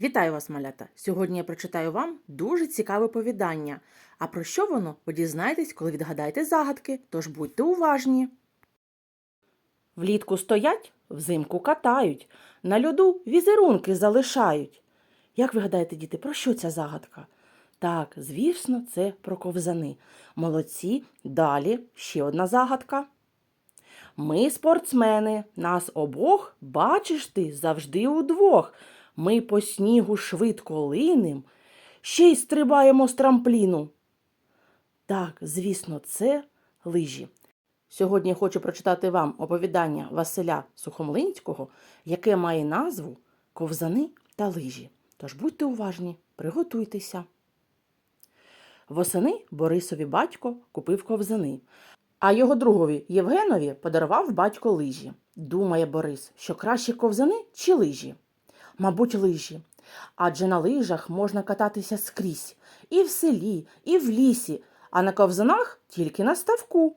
Вітаю вас, малята! Сьогодні я прочитаю вам дуже цікаве повідання. А про що воно ви дізнаєтесь, коли відгадаєте загадки, тож будьте уважні. Влітку стоять, взимку катають, на льоду візерунки залишають. Як ви гадаєте, діти, про що ця загадка? Так, звісно, це про ковзани. Молодці. Далі ще одна загадка. Ми спортсмени, нас обох, бачиш ти, завжди удвох. Ми по снігу швидко линем, ще й стрибаємо з трампліну. Так, звісно, це лижі. Сьогодні хочу прочитати вам оповідання Василя Сухомлинського, яке має назву Ковзани та лижі. Тож будьте уважні, приготуйтеся. Восени Борисові батько купив ковзани, а його другові Євгенові подарував батько лижі. Думає Борис, що краще ковзани чи лижі? Мабуть, лижі. Адже на лижах можна кататися скрізь і в селі, і в лісі, а на ковзанах тільки на ставку.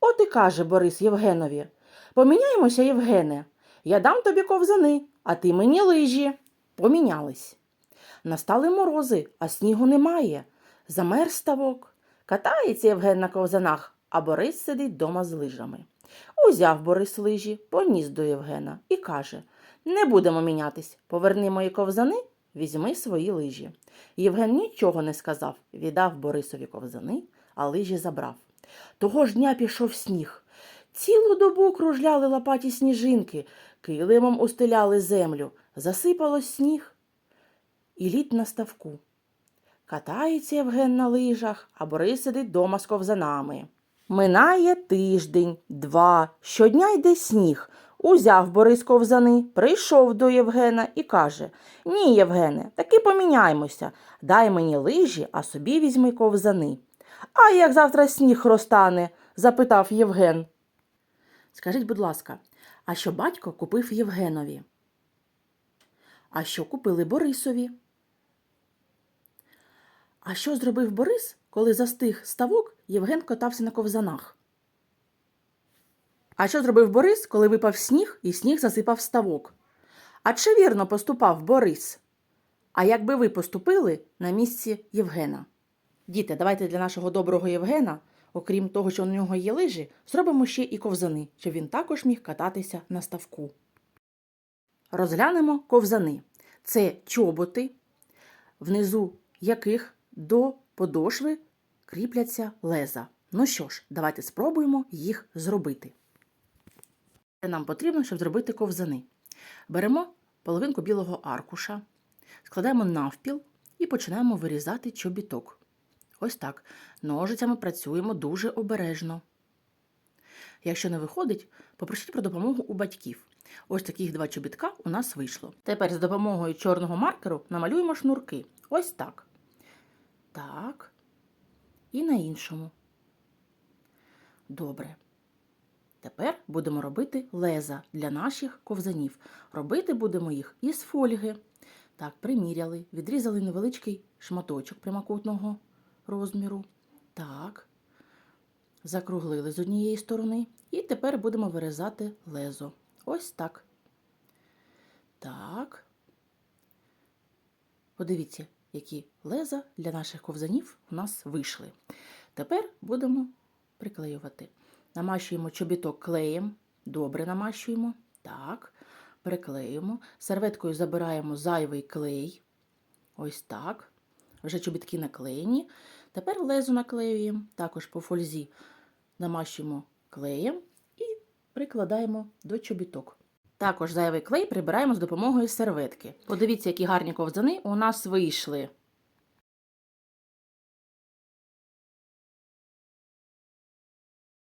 От і каже Борис Євгенові Поміняємося, Євгене. Я дам тобі ковзани, а ти мені лижі. Помінялись. Настали морози, а снігу немає. Замерз ставок. Катається Євген на ковзанах, а Борис сидить дома з лижами. Узяв Борис лижі, поніс до Євгена і каже Не будемо мінятись. Поверни мої ковзани, візьми свої лижі. Євген нічого не сказав, віддав Борисові ковзани, а лижі забрав. Того ж дня пішов сніг. Цілу добу кружляли лопаті сніжинки, килимом устеляли землю, засипало сніг і лід на ставку. Катається Євген на лижах, а Борис сидить дома з ковзанами. Минає тиждень, два, щодня йде сніг. Узяв Борис ковзани, прийшов до Євгена і каже Ні, Євгене, таки поміняймося. Дай мені лижі, а собі візьми ковзани. А як завтра сніг розтане? запитав Євген. Скажіть, будь ласка, а що батько купив Євгенові? А що купили Борисові? А що зробив Борис, коли застиг ставок, Євген катався на ковзанах? А що зробив Борис, коли випав сніг і сніг засипав ставок? А чи вірно поступав Борис? А як би ви поступили на місці Євгена? Діти, давайте для нашого доброго Євгена, окрім того, що у нього є лижі, зробимо ще і ковзани, щоб він також міг кататися на ставку. Розглянемо ковзани. Це чоботи, внизу яких до подошви кріпляться леза. Ну що ж, давайте спробуємо їх зробити. Це нам потрібно, щоб зробити ковзани. Беремо половинку білого аркуша, складаємо навпіл і починаємо вирізати чобіток. Ось так. Ножицями працюємо дуже обережно. Якщо не виходить, попросіть про допомогу у батьків. Ось таких два чобітка у нас вийшло. Тепер з допомогою чорного маркеру намалюємо шнурки. Ось так. Так. І на іншому. Добре. Тепер будемо робити леза для наших ковзанів. Робити будемо їх із фольги. Так, приміряли, відрізали невеличкий шматочок прямокутного розміру. Так. Закруглили з однієї сторони. І тепер будемо вирізати лезо. Ось так. Так. Подивіться, які леза для наших ковзанів у нас вийшли. Тепер будемо приклеювати. Намащуємо чобіток клеєм. Добре намащуємо. Так. Приклеюємо. Серветкою забираємо зайвий клей. Ось так. Вже чобітки наклеєні. Тепер лезо наклеюємо, також по фользі намащуємо клеєм і прикладаємо до чобіток. Також зайвий клей прибираємо з допомогою серветки. Подивіться, які гарні ковзани у нас вийшли.